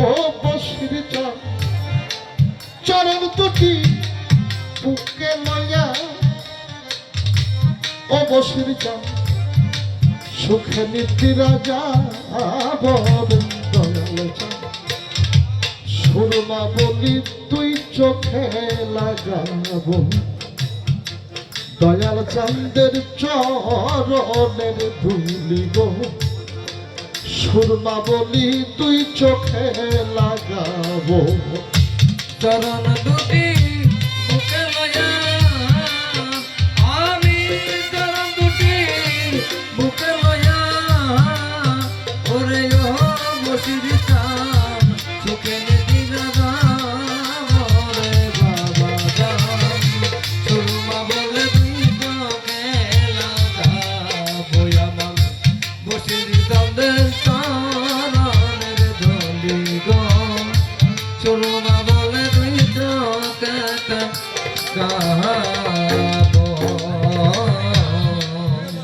ও বসির চরণ দুটি, বুকে লয়া ও বসির সুখে নীতি রাজা সুরমা বলি, তুই চোখে লাগাবো। দয়াল চান্দের চরণের ধুলি গো। সুরমা বলি তুই চোখে লাগাবো। চরণ দুটি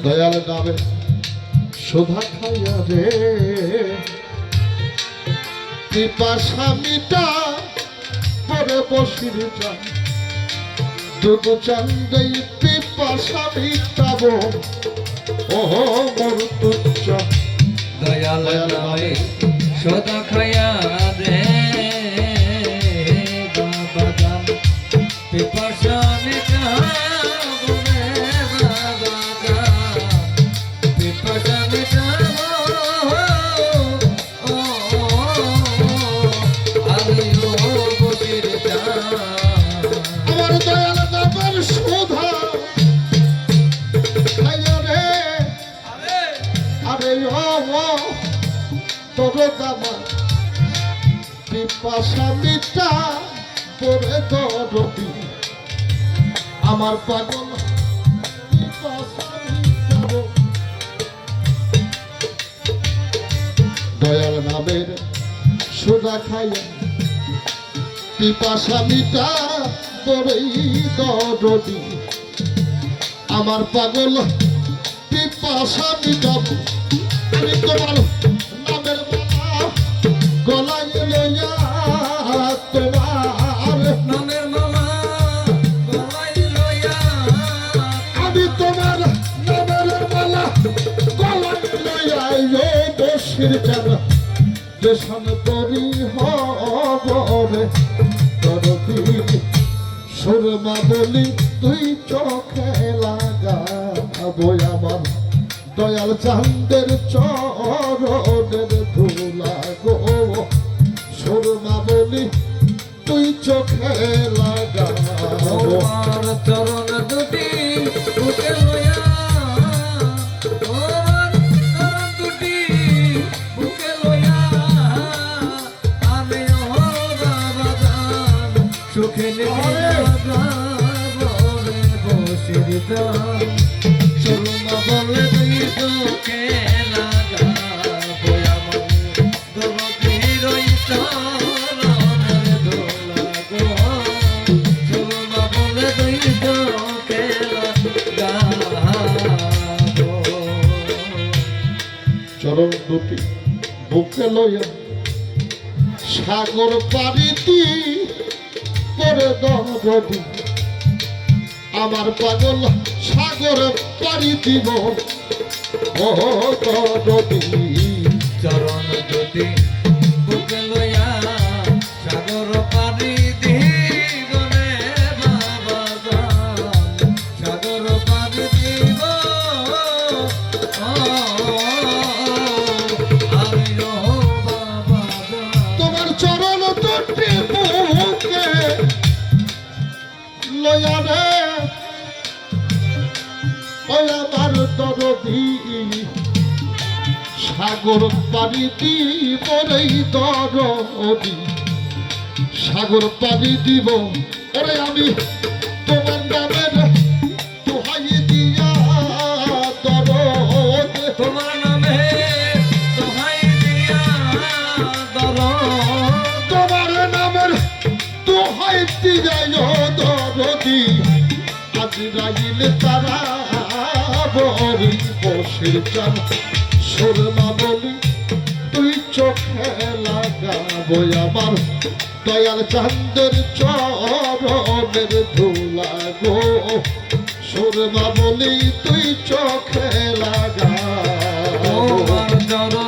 দয়াল নামে শোভা খাইয়া রে। পিপাসা মিটা পরে বসির চান। দুদু চান্দাই পিপাসা মিটাবো ও মোর তুচ্ছ দয়াল নামে সদা খায়া রে। আরে তোর আমার পাগল। দয়াল নামের সোজা খাইয়া পিপাসা মিটা পরেই আমার পাগল পিপাসা মিটাবো আমি তোমার নামের মালা লইয়া তোমার নামের লইয়া আমি তোমার নামের মালা গলায় লইয়া এ বসির চারা দেশন তরি হবরে তরতি সুরমা বলি তুই চোখে লাগাবো আমার। দয়াল চান্দের চরণের ধুলা গো। সুরমা বলি তুই চোখে তোমার চরণ দুটি বুকে সুখে বসির দান চরণ দুটি বুকে লইয়া সাগর পারিতি করে দরদি আমার পাগল সাগর পারি দিব। ও দরদি চরণ যদি দরদি সাগর পানি দিব রে দরদি সাগর পানি দিব। ওরে আমি তোমার নামের তোহাই দিয়া দরদ তোমার চান সুরমা বলি, তুই চোখে লাগা লাগাবো আমার দয়াল চান্দের চরণের ধুলা গো। সুরমা বলি, তুই চোখে লাগা তোমার চরণ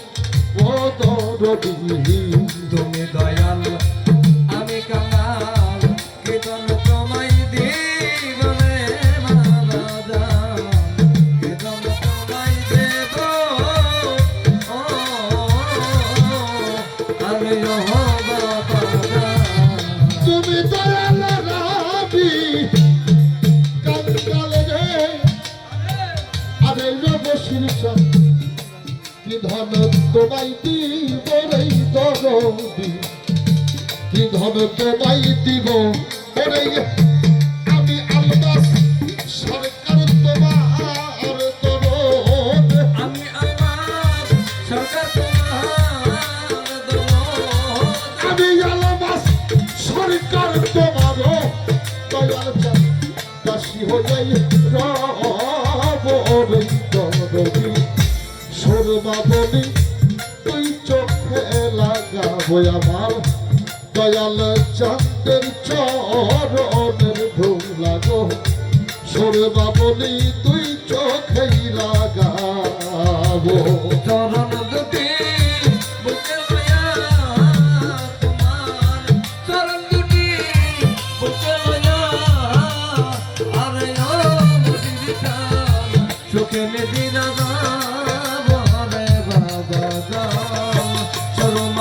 ও দরদি তুমি দয়াল। দিব রে দরদি কি ধন তোমায় দিব ওরে আমি আলবাস সরকার তোমার দরদ আমি আমার সরকার আমি আলবাস সরকার তোমার দয়াল দাসী হয়ে রব ওরে লাগাবো আমার দয়াল চাঁদের চরণের ধুলা গো। সরবা বলি তুই চোখেই লাগাবো চরণ দুটি বুকে লইয়া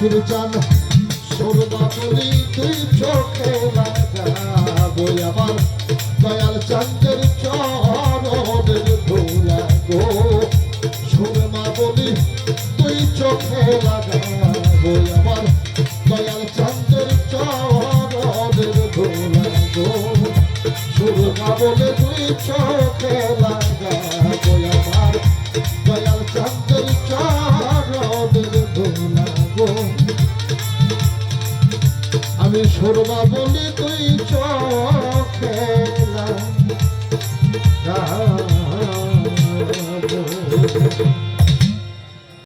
বসুর জান সরবা বলি তুই চোখে লাগাবো আমার। দয়াল চন্দ্রের চরণের ধুলা গো সুরমা বলি, তুই চোখে লাগাবো আমার। দয়াল চন্দ্রের চরণের ধুলা গো সুরমা বলে, তুই চোখে লাগাবো আমার। দয়াল চন্দ্রের আমি বলে তুই